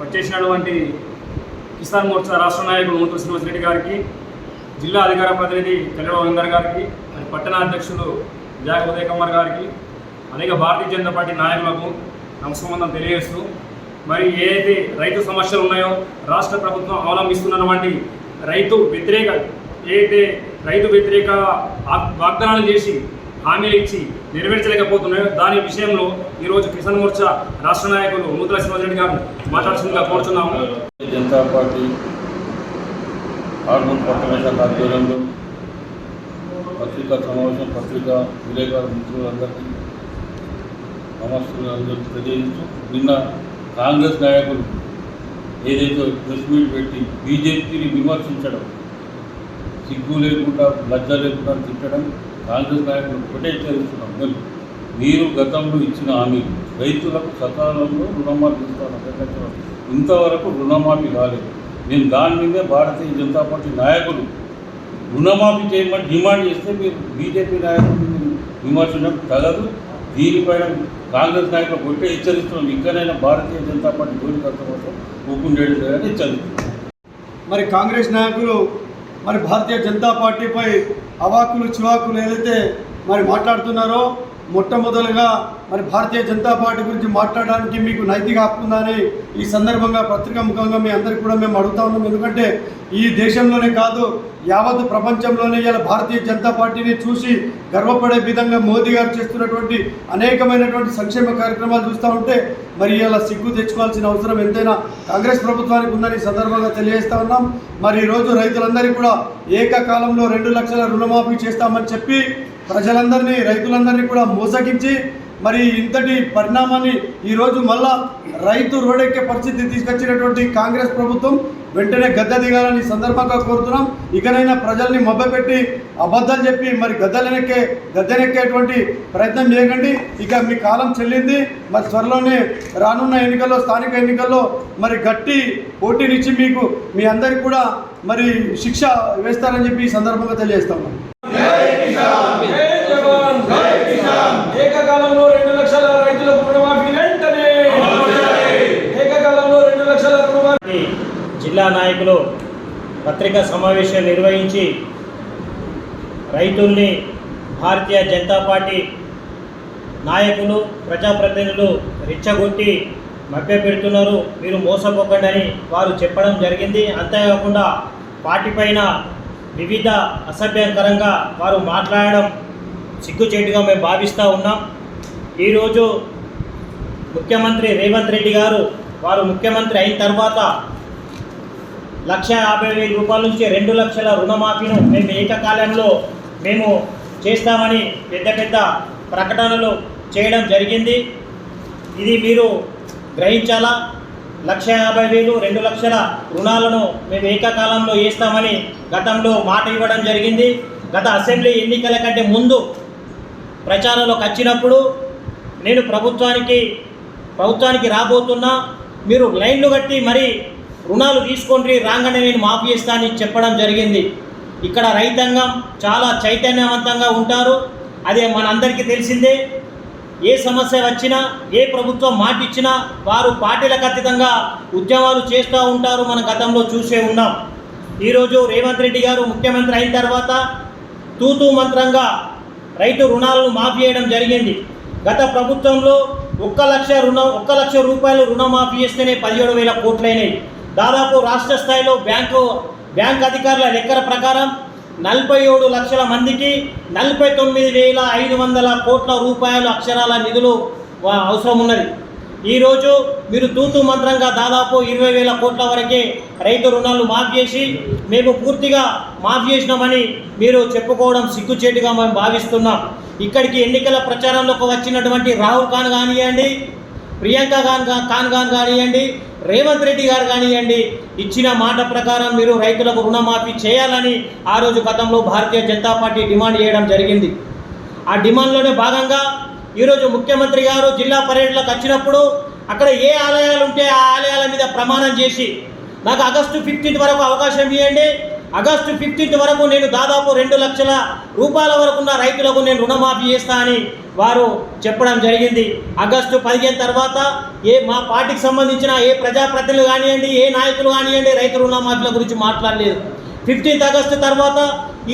వచ్చేసినటువంటి కిసాన్ మోర్చా రాష్ట్ర నాయకుడు మూత శ్రీనివాస్ రెడ్డి గారికి జిల్లా అధికార ప్రతినిధి కళ్యాణ రవీందర్ గారికి మరి పట్టణ అధ్యక్షులు జాగ ఉదయ్ కుమార్ గారికి అనేక భారతీయ జనతా పార్టీ నాయకులకు నమస్కారం తెలియజేస్తూ మరి ఏదైతే రైతు సమస్యలు ఉన్నాయో రాష్ట్ర ప్రభుత్వం అవలంబిస్తున్నటువంటి రైతు వ్యతిరేక ఏదైతే రైతు వ్యతిరేక వాగ్దానాలు చేసి హామీలు ఇచ్చి నెరవేర్చలేకపోతున్నాయో దాని విషయంలో ఈరోజు కిసాన్ మోర్చా రాష్ట్ర నాయకులు నూతన సింహారెడ్డి గారు మాట్లాడుతుందిగా కోరుతున్నాము జనతా పార్టీ ఆర్మూర్ పట్టణ ఆధ్వర్యంలో పత్రికా సమావేశం పత్రికా విలేకరుల మిత్రులందరికీ నమస్కారం అందరికీ తెలియజేస్తూ నిన్న కాంగ్రెస్ నాయకులు ఏదైతే ప్రెస్ మీట్ పెట్టి బీజేపీని విమర్శించడం సిగ్గు లేకుండా లజ్జ లేకుండా తిట్టడం కాంగ్రెస్ నాయకులు ఒకటే హెచ్చరిస్తున్నాం మేము మీరు గతంలో ఇచ్చిన హామీ రైతులకు సకాలంలో రుణమాఫీ ఇస్తాను. ప్రకటించడం ఇంతవరకు రుణమాఫీ కాలేదు మేము దాని మీదే భారతీయ జనతా పార్టీ నాయకులు. రుణమాఫీ చేయమని డిమాండ్ చేస్తే మీరు బీజేపీ నాయకులు మీరు విమర్శించడం తగదు. దీనిపైన కాంగ్రెస్ నాయకులు కొట్టే హెచ్చరిస్తున్నాం ఇంకనైనా భారతీయ జనతా పార్టీ జోలి కోసం ఊకుండేది లేదని హెచ్చరిస్తున్నాం మరి కాంగ్రెస్ నాయకులు మరి భారతీయ జనతా పార్టీపై అవాకులు చివాకులు ఏదైతే మరి మాట్లాడుతున్నారో మొట్టమొదలుగా మరి భారతీయ జనతా పార్టీ గురించి మాట్లాడడానికి మీకు నైతిక హక్కు ఉందని ఈ సందర్భంగా పత్రికా ముఖంగా మీ అందరికీ కూడా మేము అడుగుతా ఉన్నాం. ఎందుకంటే ఈ దేశంలోనే కాదు యావత్ ప్రపంచంలోనే ఇలా భారతీయ జనతా పార్టీని చూసి గర్వపడే విధంగా మోదీ గారు చేస్తున్నటువంటి అనేకమైనటువంటి సంక్షేమ కార్యక్రమాలు చూస్తూ ఉంటే మరి ఇలా సిగ్గు తెచ్చుకోవాల్సిన అవసరం ఎంతైనా కాంగ్రెస్ ప్రభుత్వానికి ఉందని సందర్భంగా తెలియజేస్తా ఉన్నాం. మరి ఈరోజు రైతులందరికీ కూడా ఏకకాలంలో రెండు లక్షల రుణమాఫీ చేస్తామని చెప్పి ప్రజలందరినీ రైతులందరినీ కూడా మోసగించి మరి ఇంతటి పరిణామాన్ని ఈరోజు మళ్ళా రైతు రోడెక్కే పరిస్థితి తీసుకొచ్చినటువంటి కాంగ్రెస్ ప్రభుత్వం వెంటనే గద్దె దిగాలని సందర్భంగా కోరుతున్నాం. ఇకనైనా ప్రజల్ని మొబ్బపెట్టి అబద్ధాలు చెప్పి మరి గద్దెలనెక్కే గద్దెనెక్కేటువంటి ప్రయత్నం చేయకండి. ఇక మీ కాలం చెల్లింది. మరి త్వరలోనే రానున్న ఎన్నికల్లో స్థానిక ఎన్నికల్లో మరి గట్టి పోటీనిచ్చి మీకు మీ అందరికి కూడా మరి శిక్ష వేస్తారని చెప్పి ఈ సందర్భంగా తెలియజేస్తాం జై జవాన్ జై కిసాన్ ఏకకాలంలో రెండు లక్షల రైతులకు రుణమాఫీ వెంటనే ఏకకాలంలో రెండు లక్షల రుణమాఫీ పార్టీ జిల్లా నాయకులు పత్రికా సమావేశం నిర్వహించి రైతుల్ని భారతీయ జనతా పార్టీ నాయకులు ప్రజాప్రతినిధులు రెచ్చగొట్టి మభ్యపెడుతున్నారు. మీరు మోసపోకండి వారు చెప్పడం జరిగింది. అంతేకాకుండా పార్టీ పైన వివిధ అసభ్యంకరంగా వారు మాట్లాడడం సిగ్గుచేటుగా మేము భావిస్తూ ఉన్నాం. ఈరోజు ముఖ్యమంత్రి రేవంత్ రెడ్డి గారు వారు ముఖ్యమంత్రి అయిన తర్వాత లక్ష యాభై వేల రూపాయల నుంచి రెండు లక్షల రుణమాఫీను మేము ఏకకాలంలో మేము చేస్తామని పెద్ద పెద్ద ప్రకటనలు చేయడం జరిగింది. ఇది మీరు గ్రహించాలా? లక్ష యాభై వేలు రెండు లక్షల రుణాలను మేము ఏకకాలంలో వేస్తామని గతంలో మాట ఇవ్వడం జరిగింది. గత అసెంబ్లీ ఎన్నికల కంటే ముందు ప్రచారంలోకి వచ్చినప్పుడు నేను ప్రభుత్వానికి ప్రభుత్వానికి రాబోతున్నా. మీరు లైన్లు కట్టి మరి రుణాలు తీసుకోండి రాగానే నేను మాఫీ చేస్తానని చెప్పడం జరిగింది. ఇక్కడ రైతాంగం చాలా చైతన్యవంతంగా ఉంటారు. అదే మనందరికీ తెలిసిందే ఏ సమస్య వచ్చినా ఏ ప్రభుత్వం మాట ఇచ్చినా వారు పార్టీలకు అతీతంగా ఉద్యమాలు చేస్తూ ఉంటారు మన గతంలో చూసే ఉన్నాం. ఈరోజు రేవంత్ రెడ్డి గారు ముఖ్యమంత్రి అయిన తర్వాత తూతూ మంత్రంగా రైతు రుణాలను మాఫీ చేయడం జరిగింది. గత ప్రభుత్వంలో ఒక్క లక్ష రుణం ఒక్క లక్ష రూపాయలు రుణమాఫీ చేస్తేనే పదిహేడు వేల కోట్లైనాయి. దాదాపు రాష్ట్ర స్థాయిలో బ్యాంకు బ్యాంక్ అధికారుల లెక్కల ప్రకారం నలభై ఏడు లక్షల మందికి నలభై తొమ్మిది వేల ఐదు వందల కోట్ల రూపాయల అక్షరాల నిధులు అవసరం ఉన్నది. ఈరోజు మీరు తూతు మంత్రంగా దాదాపు ఇరవై వేల కోట్ల వరకే రైతు రుణాలు మాఫ్ చేసి మేము పూర్తిగా మాఫ్ చేసినామని మీరు చెప్పుకోవడం సిగ్గుచేటుగా మేము భావిస్తున్నాం. ఇక్కడికి ఎన్నికల ప్రచారంలోకి వచ్చినటువంటి రాహుల్ ఖాన్ కానివ్వండి ప్రియాంక ఖాన్ ఖాన్ ఖాన్ కానివ్వండి రేవంత్ రెడ్డి గారు కానివ్వండి ఇచ్చిన మాట ప్రకారం మీరు రైతులకు రుణమాఫీ చేయాలని ఆ రోజు గతంలో భారతీయ జనతా పార్టీ డిమాండ్ చేయడం జరిగింది. ఆ డిమాండ్లోనే భాగంగా ఈరోజు ముఖ్యమంత్రి గారు జిల్లా పర్యటనలకు వచ్చినప్పుడు అక్కడ ఏ ఆలయాలు ఉంటే ఆ ఆలయాల మీద ప్రమాణం చేసి నాకు ఆగస్టు ఫిఫ్టీన్త్ వరకు అవకాశం ఇవ్వండి ఆగస్టు ఫిఫ్టీన్త్ వరకు నేను దాదాపు రెండు లక్షల రూపాయల వరకున్న రైతులకు నేను రుణమాఫీ చేస్తా అని వారు చెప్పడం జరిగింది. ఆగస్టు పదిహేను తర్వాత ఏ మా పార్టీకి సంబంధించిన ఏ ప్రజాప్రతినిధులు కానివ్వండి ఏ నాయకులు కానివ్వండి రైతు రుణమాఫీల గురించి మాట్లాడలేదు. ఫిఫ్టీన్త్ ఆగస్టు తర్వాత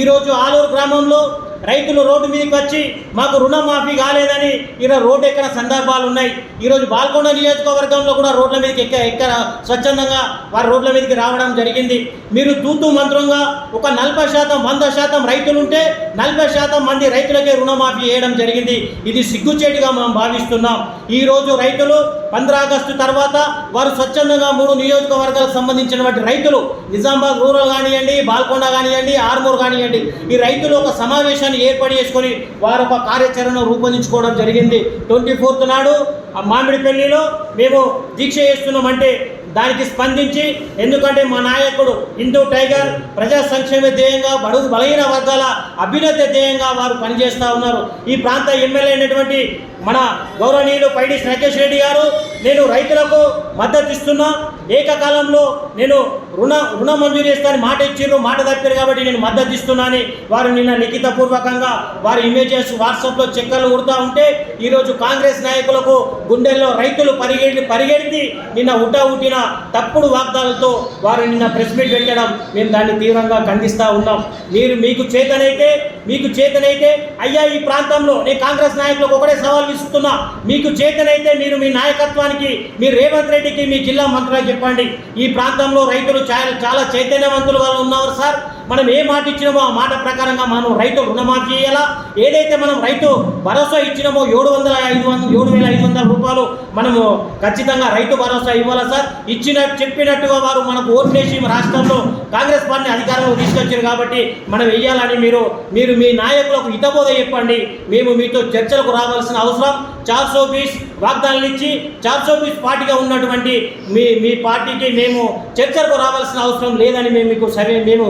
ఈరోజు ఆలూరు గ్రామంలో రైతులు రోడ్డు మీదకి వచ్చి మాకు రుణమాఫీ కాలేదని ఈరోజు రోడ్డు ఎక్కడ సందర్భాలు ఉన్నాయి. ఈరోజు బాల్కొండ నియోజకవర్గంలో కూడా రోడ్ల మీదకి ఎక్క ఎక్కడ స్వచ్ఛందంగా వారి రోడ్ల మీదకి రావడం జరిగింది. మీరు తూతూ మంత్రంగా ఒక నలభై శాతం వంద శాతం రైతులుంటే నలభై శాతం మంది రైతులకే రుణమాఫీ చేయడం జరిగింది. ఇది సిగ్గుచేటుగా మనం భావిస్తున్నాం. ఈరోజు రైతులు పంద్ర ఆగస్టు తర్వాత వారు స్వచ్ఛందంగా మూడు నియోజకవర్గాలకు సంబంధించినటువంటి రైతులు నిజామాబాద్ రూరల్ కానివ్వండి బాల్కొండ కానివ్వండి ఆర్మూర్ కానివ్వండి ఈ రైతులు ఒక సమావేశాన్ని ఏర్పాటు చేసుకొని వారు ఒక కార్యాచరణను రూపొందించుకోవడం జరిగింది. ట్వంటీ ఫోర్త్ నాడు ఆ మామిడిపల్లిలో మేము దీక్ష చేస్తున్నామంటే దానికి స్పందించి ఎందుకంటే మా నాయకుడు హిందూ టైగర్ ప్రజా సంక్షేమ ధ్యేయంగా బడుగు బలహీన వర్గాల అభ్యున్నత ధ్యేయంగా వారు పనిచేస్తూ ఉన్నారు. ఈ ప్రాంత ఎమ్మెల్యే అయినటువంటి మన గౌరవనీయులు పైడి శ్రీకేష్ రెడ్డి గారు నేను రైతులకు మద్దతు ఇస్తున్నా. ఏకకాలంలో నేను రుణ రుణ మంజూరు చేస్తానని మాట ఇచ్చిండ్రు మాట తప్పారు కాబట్టి నేను మద్దతు ఇస్తున్నానని వారు నిన్న లిఖితపూర్వకంగా వారి ఇమేజెస్ వాట్సాప్లో చెక్కర్లు కొడుతూ ఉంటే ఈరోజు కాంగ్రెస్ నాయకులకు గుండెల్లో రైతులు పరిగెడి పరిగెడితి నిన్న ఉటా ఉట్టిన తప్పుడు వాగ్దాలతో వారు నిన్న ప్రెస్ మీట్ పెట్టడం మేము దాన్ని తీవ్రంగా ఖండిస్తూ ఉన్నాం. మీరు మీకు చేతనైతే మీకు చేతనైతే అయ్యా ఈ ప్రాంతంలో నేను కాంగ్రెస్ నాయకులకు ఒకటే సవాల్ విసుస్తున్నా మీకు చేతనైతే మీరు మీ నాయకత్వానికి మీ రేవంత్ రెడ్డికి మీ జిల్లా మంత్రులకు చెప్పండి. ఈ ప్రాంతంలో రైతులు చాలా చాలా చైతన్యవంతులు వాళ్ళు ఉన్నారు సార్. మనం ఏ మాట ఇచ్చినామో ఆ మాట ప్రకారంగా మనం రైతు రుణమాఫీ చేయాలా? ఏదైతే మనం రైతు భరోసా ఇచ్చినామో ఏడు వందల ఐదు వందల ఏడు వేల ఐదు వందల రూపాయలు మనము ఖచ్చితంగా రైతు భరోసా ఇవ్వాలా సార్? ఇచ్చినట్టు చెప్పినట్టుగా వారు మనకు ఓట్లేసి రాష్ట్రంలో కాంగ్రెస్ పార్టీ అధికారంలో తీసుకొచ్చారు కాబట్టి మనం వెయ్యాలని మీరు మీరు మీ నాయకులకు హితబోధ చెప్పండి. మేము మీతో చర్చలకు రావాల్సిన అవసరం. చార్సో బీస్ వాగ్దానాలు ఇచ్చి చార్సో బీస్ పార్టీగా ఉన్నటువంటి మీ మీ పార్టీకి మేము చర్చలకు రావాల్సిన అవసరం లేదని మేము మీకు సరే మేము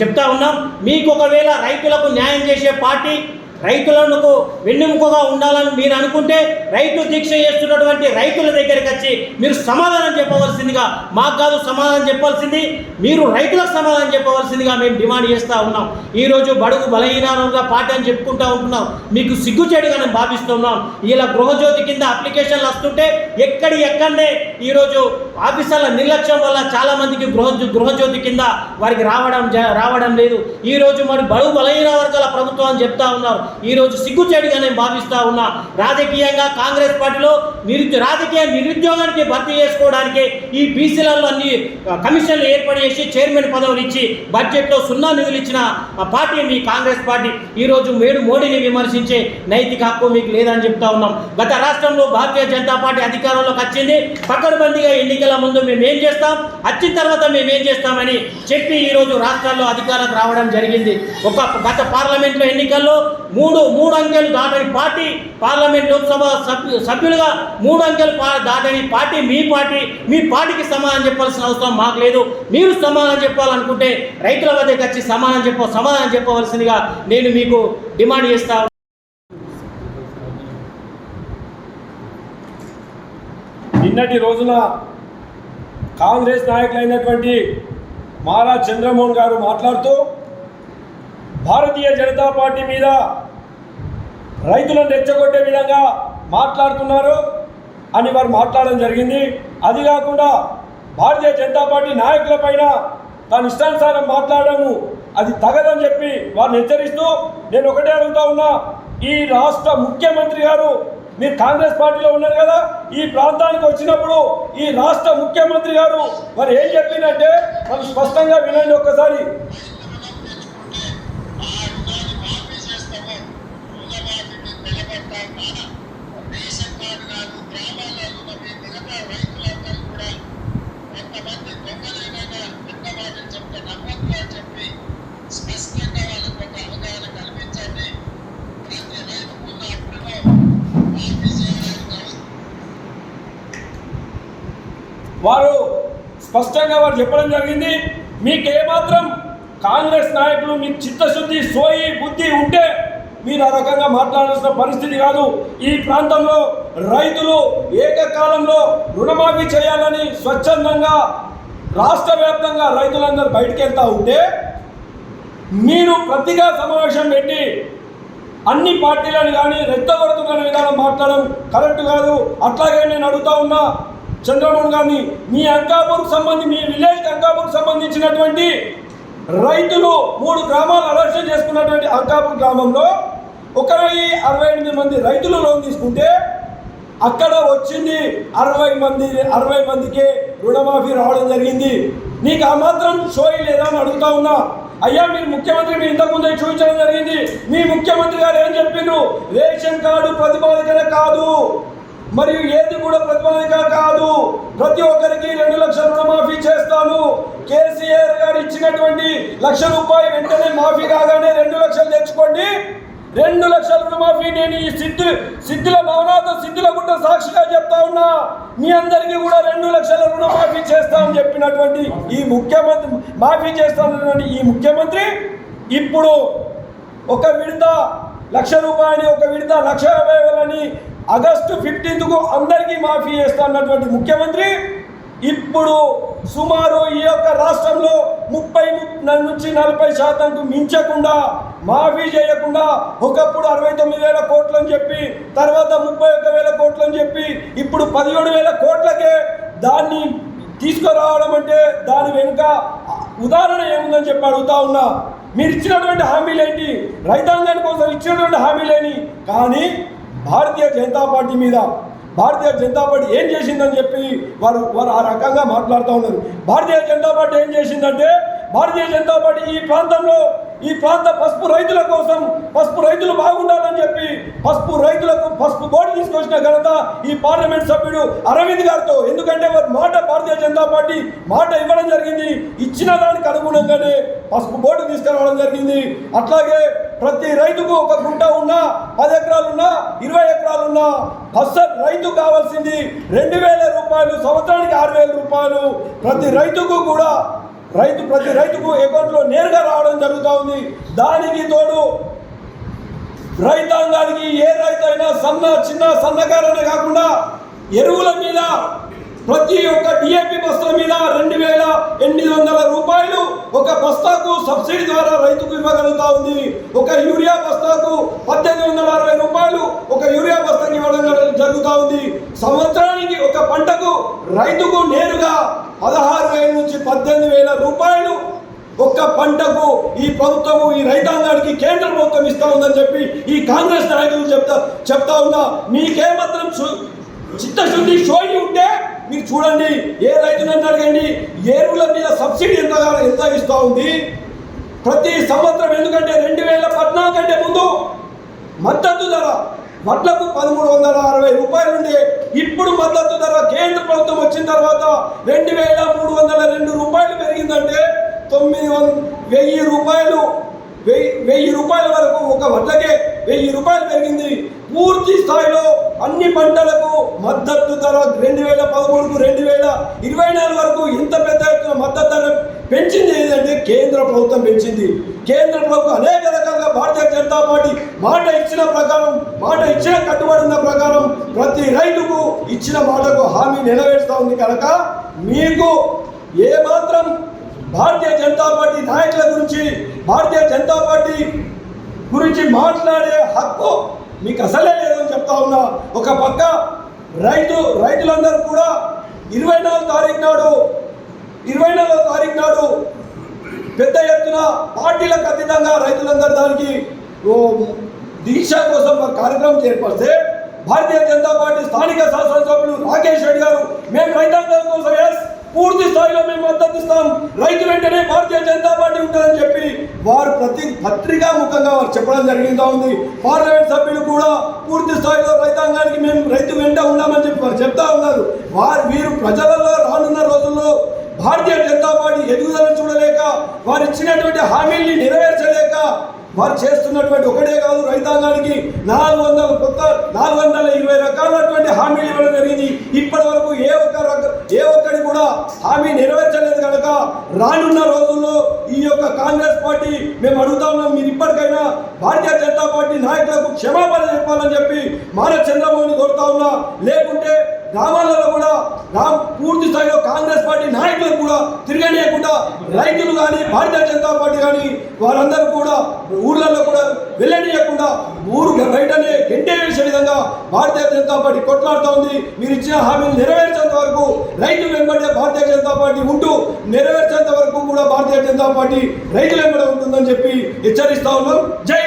చెప్తా ఉన్నాం. మీకు ఒకవేళ రైతులకు న్యాయం చేసే పార్టీ రైతులకు వెన్నెముకగా ఉండాలని మీరు అనుకుంటే రైతు దీక్ష చేస్తున్నటువంటి రైతుల దగ్గరికి వచ్చి మీరు సమాధానం చెప్పవలసిందిగా మాకు కాదు సమాధానం చెప్పాల్సింది మీరు రైతులకు సమాధానం చెప్పవలసిందిగా మేము డిమాండ్ చేస్తూ ఉన్నాం. ఈరోజు బడుగు బలహీనంగా పార్టీ అని చెప్పుకుంటూ ఉంటున్నాం. మీకు సిగ్గుచేడుగా మేము భావిస్తున్నాం ఇలా గృహజ్యోతి కింద అప్లికేషన్లు వస్తుంటే ఎక్కడి ఎక్కడనే ఈరోజు ఆఫీసర్ల నిర్లక్ష్యం వల్ల చాలామందికి గృహ గృహజ్యోతి కింద వారికి రావడం జ- రావడం లేదు. ఈ రోజు మరి బడుగు బలహీన వర్గాల ప్రభుత్వం అని చెప్తా ఉన్నారు. ఈరోజు రోజు సిగ్గుచేడుగా నేను భావిస్తా ఉన్నా. రాజకీయంగా కాంగ్రెస్ పార్టీలో నిరుద్యో రాజకీయ నిరుద్యోగానికి భర్తీ చేసుకోవడానికి ఈ బీసీలలో అన్ని కమిషన్లు ఏర్పాటు చేసి చైర్మన్ పదవులు ఇచ్చి బడ్జెట్లో సున్నా నిధులు ఇచ్చిన పార్టీ మీ కాంగ్రెస్ పార్టీ. ఈరోజు మేడు మోడీని విమర్శించే నైతిక హక్కు మీకు లేదని చెప్తా ఉన్నాం. గత రాష్ట్రంలో భారతీయ జనతా పార్టీ అధికారంలోకి వచ్చింది. పకడ్బందీగా ఎన్నికల ముందు మేము ఏం చేస్తాం? వచ్చిన తర్వాత మేము ఏం చేస్తామని చెప్పి ఈరోజు రాష్ట్రాల్లో అధికారం రావడం జరిగింది. ఒక గత పార్లమెంట్లో ఎన్నికల్లో మూడు మూడు అంకెలు దాటని పార్టీ పార్లమెంట్ లోక్సభ సభ్యు సభ్యులుగా మూడు అంకెలు దాటని పార్టీ మీ పార్టీ మీ పార్టీకి సమాధానం చెప్పాల్సిన అవసరం మాకు లేదు. మీరు సమాధానం చెప్పాలనుకుంటే రైతుల వద్దకు వచ్చి సమాధానం చెప్ప సమాధానం చెప్పవలసిందిగా నేను మీకు డిమాండ్ చేస్తా నిన్నటి రోజున కాంగ్రెస్ నాయకులైనటువంటి మారా చంద్రమోహన్ గారు మాట్లాడుతూ భారతీయ జనతా పార్టీ మీద రైతులను రెచ్చగొట్టే విధంగా మాట్లాడుతున్నారు అని వారు మాట్లాడడం జరిగింది. అది కాకుండా భారతీయ జనతా పార్టీ నాయకుల పైన తాను ఇష్టానుసారం మాట్లాడము అది తగదని చెప్పి వారిని హెచ్చరిస్తూ నేను ఒకటే అడుగుతా ఉన్నా ఈ రాష్ట్ర ముఖ్యమంత్రి గారు మీరు కాంగ్రెస్ పార్టీలో ఉన్నారు కదా ఈ ప్రాంతానికి వచ్చినప్పుడు ఈ రాష్ట్ర ముఖ్యమంత్రి గారు మరి ఏం చెప్పిందంటే మనం స్పష్టంగా వినండి ఒక్కసారి. స్పష్టంగా ఒక అవగాహన కల్పించండి ప్రతి మాఫీ చేయడానికి వారు స్పష్టంగా వారు చెప్పడం జరిగింది మీకు ఏమాత్రం కాంగ్రెస్ నాయకులు మీకు చిత్తశుద్ధి సోయి బుద్ధి ఉంటే మీరు ఆ రకంగా మాట్లాడాల్సిన పరిస్థితి కాదు. ఈ ప్రాంతంలో రైతులు ఏకకాలంలో రుణమాఫీ చేయాలని స్వచ్ఛందంగా రాష్ట్ర వ్యాప్తంగా రైతులందరూ బయటికి వెళ్తూ ఉంటే మీరు ప్రతిగా సమావేశం పెట్టి అన్ని పార్టీలను కానీ రెచ్చగొడుతున్న విధానం మాట్లాడడం కరెక్ట్ కాదు. అట్లాగే నేను అడుగుతా ఉన్నా చంద్రబాబు గారిని మీ అంకాపూర్కి సంబంధించి మీ విలేజ్ అంకాపూర్కి సంబంధించినటువంటి రైతులు మూడు గ్రామాలు అలర్ట్ చేసుకున్నటువంటి అంకాపూర్ గ్రామంలో ఒక అరవై ఎనిమిది మంది రైతులు లోన్ తీసుకుంటే అక్కడ వచ్చింది అరవై మంది అరవై మందికి రుణమాఫీ రావడం జరిగింది. నీకు ఆ మాత్రం షోయి లేదా అని అడుగుతా ఉన్నా. అయ్యా మీరు ముఖ్యమంత్రి మీరు ఇంతకుముందే చూపించడం జరిగింది. మీ ముఖ్యమంత్రి గారు ఏం చెప్పిండ్రు? రేషన్ కార్డు ప్రతిపాదికన కాదు. మరియు ఏది కూడా ప్రతిపాదిక కాదు. ప్రతి ఒక్కరికి రెండు లక్షల రుణమాఫీ చేస్తాను. కేసీఆర్ గారు ఇచ్చినటువంటి లక్ష రూపాయలు వెంటనే మాఫీ కాగానే రెండు లక్షలు తెచ్చుకోండి. రెండు లక్షల రుణమాఫీ నేను ఈ సిద్ధులు సిద్ధుల భవనాథ సిద్ధుల గుట్ట సాక్షిగా చెప్తా ఉన్నా. మీ అందరికీ కూడా రెండు లక్షల రుణమాఫీ చేస్తామని చెప్పినటువంటి ఈ ముఖ్యమంత్రి మాఫీ చేస్తామన్నటువంటి ఈ ముఖ్యమంత్రి ఇప్పుడు ఒక విడత లక్ష రూపాయలు ఒక విడత లక్ష యాభై వేలని ఆగస్టు ఫిఫ్టీన్త్కు అందరికీ మాఫీ చేస్తా అన్నటువంటి ముఖ్యమంత్రి ఇప్పుడు సుమారు ఈ యొక్క రాష్ట్రంలో ముప్పై ము- నుంచి నలభై శాతంకు మించకుండా మాఫీ చేయకుండా ఒకప్పుడు అరవై తొమ్మిది వేల కోట్లు అని చెప్పి తర్వాత ముప్పై ఒక్క వేల కోట్లు అని చెప్పి ఇప్పుడు పదిహేడు వేల కోట్లకే దాన్ని తీసుకురావడం అంటే దాని వెనుక ఉదాహరణ ఏముందని చెప్పి అడుగుతా ఉన్నా. మీరు ఇచ్చినటువంటి హామీలేంటి రైతాంగాని కోసం ఇచ్చినటువంటి హామీలేని కానీ భారతీయ జనతా పార్టీ మీద భారతీయ జనతా పార్టీ ఏం చేసిందని చెప్పి వారు వారు ఆ రకంగా మాట్లాడుతూ ఉన్నారు. భారతీయ జనతా పార్టీ ఏం చేసిందంటే భారతీయ జనతా పార్టీ ఈ ప్రాంతంలో ఈ ప్రాంత పసుపు రైతుల కోసం పసుపు రైతులు బాగుండాలని చెప్పి పసుపు రైతులకు పసుపు బోర్డు తీసుకొచ్చిన ఘనత ఈ పార్లమెంట్ సభ్యుడు అరవింద్ గారితో. ఎందుకంటే వారి మాట భారతీయ జనతా పార్టీ మాట ఇవ్వడం జరిగింది. ఇచ్చిన దానికి అనుగుణంగానే పసుపు బోర్డు తీసుకురావడం జరిగింది. అట్లాగే ప్రతి రైతుకు ఒక గుంట ఉన్నా పది ఎకరాలున్నా ఇరవై ఎకరాలున్నా ఉన్నా రైతు కావాల్సింది రెండు వేల రూపాయలు సంవత్సరానికి ఆరు వేల రూపాయలు. ప్రతి రైతుకు కూడా రైతు ప్రతి రైతుకు అకౌంట్లో నేరుగా రావడం జరుగుతూ ఉంది. దానికి తోడు రైతాంగానికి ఏ రైతు అయినా సన్న చిన్న సన్నకారనే కాకుండా ఎరువుల మీద ప్రతి ఒక్క డిఏపి బస్తాల మీద రెండు వేల ఎనిమిది వందల ఒక బస్తాకు సబ్సిడీ ద్వారా రైతుకు ఇవ్వగలుగుతా ఉంది. ఒక యూరియా బస్తాకు పద్దెనిమిది వందల అరవై రూపాయలు ఒక యూరియా బస్తాకి ఇవ్వడం జరుగుతూ ఉంది. సంవత్సరానికి ఒక పంటకు రైతుకు నేరుగా పదహారు వేల నుంచి పద్దెనిమిది వేల రూపాయలు ఒక్క పంటకు ఈ ప్రభుత్వము ఈ రైతాంగానికి కేంద్ర ప్రభుత్వం ఇస్తా ఉందని చెప్పి ఈ కాంగ్రెస్ నాయకులు చెప్తా చెప్తా ఉన్నా. మీకేమాత్రం చిత్తశుద్ధి షోయి ఉంటే మీరు చూడండి ఏ రైతులను అడగండి ఎరువుల మీద సబ్సిడీ ఎంత ఎంత ఇస్తూ ఉంది? ప్రతి సంవత్సరం ఎందుకంటే రెండు వేల పద్నాలుగు కంటే ముందు మద్దతు ధర వడ్లకు పదమూడు వందల అరవై రూపాయలు ఉండే ఇప్పుడు మద్దతు ధర కేంద్ర ప్రభుత్వం వచ్చిన తర్వాత రెండు వేల మూడు వందల రెండు రూపాయలు పెరిగిందంటే తొమ్మిది వంద వెయ్యి రూపాయలు వెయ్యి వెయ్యి రూపాయల వరకు ఒక వడ్లకే వెయ్యి రూపాయలు పెరిగింది. పూర్తి స్థాయిలో అన్ని పంటలకు మద్దతు ధర రెండు వేల పదమూడుకు రెండు వేల ఇరవై నాలుగు వరకు ఇంత పెద్ద ఎత్తున మద్దతు ధర పెంచింది ఏంటంటే కేంద్ర ప్రభుత్వం పెంచింది. కేంద్ర ప్రభుత్వం అనేక రకాలుగా భారతీయ జనతా పార్టీ మాట ఇచ్చిన ప్రకారం మాట ఇచ్చిన కట్టుబడి ఉన్న ప్రకారం ప్రతి రైతుకు ఇచ్చిన మాటకు హామీ నెరవేరుస్తూ ఉంది కనుక మీకు ఏ మాత్రం భారతీయ జనతా పార్టీ నాయకుల గురించి భారతీయ జనతా పార్టీ గురించి మాట్లాడే హక్కు మీకు అసలే లేదని చెప్తా ఉన్నా. ఒక పక్క రైతు రైతులందరూ కూడా ఇరవై నాలుగు తారీఖు నాడు ఇరవై నాలుగో తారీఖు నాడు పెద్ద ఎత్తున పార్టీలకు అతీతంగా రైతులందరూ దానికి ఓ దీక్ష కోసం ఒక కార్యక్రమం చేపడితే భారతీయ జనతా పార్టీ స్థానిక శాసనసభ్యులు రాకేష్ రెడ్డి గారు మేము రైతాంగం కోసం ఎస్ పూర్తి స్థాయిలో మేము మద్దతు ఇస్తాం రైతు వెంటనే భారతీయ జనతా పార్టీ ఉంటుందని చెప్పి వారు ప్రతి పత్రికా ముఖంగా వారు చెప్పడం జరిగిందా ఉంది. పార్లమెంట్ సభ్యులు కూడా పూర్తి స్థాయిలో రైతాంగానికి మేము రైతు వెంట ఉన్నామని చెప్పి వారు చెప్తా ఉన్నారు. వారు వీరు ప్రజలలో రానున్న రోజుల్లో భారతీయ జనతా పార్టీ ఎదుగుదలను చూడలేక వారు ఇచ్చినటువంటి హామీల్ని నెరవేర్చలేక వారు చేస్తున్నటువంటి ఒకటే కాదు రైతాంగానికి నాలుగు వందల కొత్త నాలుగు వందల ఇరవై రకాలైనటువంటి హామీలు ఇవ్వడం జరిగింది. ఇప్పటి వరకు ఏ ఒక్క ఏ ఒక్కడి కూడా హామీ నెరవేర్చలేదు కనుక రానున్న రోజుల్లో ఈ యొక్క కాంగ్రెస్ పార్టీ మేము అడుగుతా ఉన్నాం మీరు ఇప్పటికైనా భారతీయ జనతా పార్టీ నాయకులకు క్షమాపణ చెప్పాలని చెప్పి మాన చంద్రబాబు కోరుతా ఉన్నా లేకుంటే గ్రామాలలో కూడా రా పూర్తి స్థాయిలో కాంగ్రెస్ పార్టీ నాయకులు కూడా తిరగనీయకుండా రైతులు కానీ భారతీయ జనతా పార్టీ కానీ వారందరూ కూడా ఊర్లలో కూడా వెళ్ళనీయకుండా ఊరు బయటనే గంటే వేసే విధంగా భారతీయ జనతా పార్టీ కొట్లాడుతూ ఉంది. మీరు ఇచ్చిన హామీలు నెరవేర్చేంత వరకు రైతులు వెంబడే భారతీయ జనతా పార్టీ ఉంటూ నెరవేర్చేంత వరకు కూడా భారతీయ జనతా పార్టీ రైతులు వెంబడి ఉంటుందని చెప్పి హెచ్చరిస్తా ఉన్నాం. జై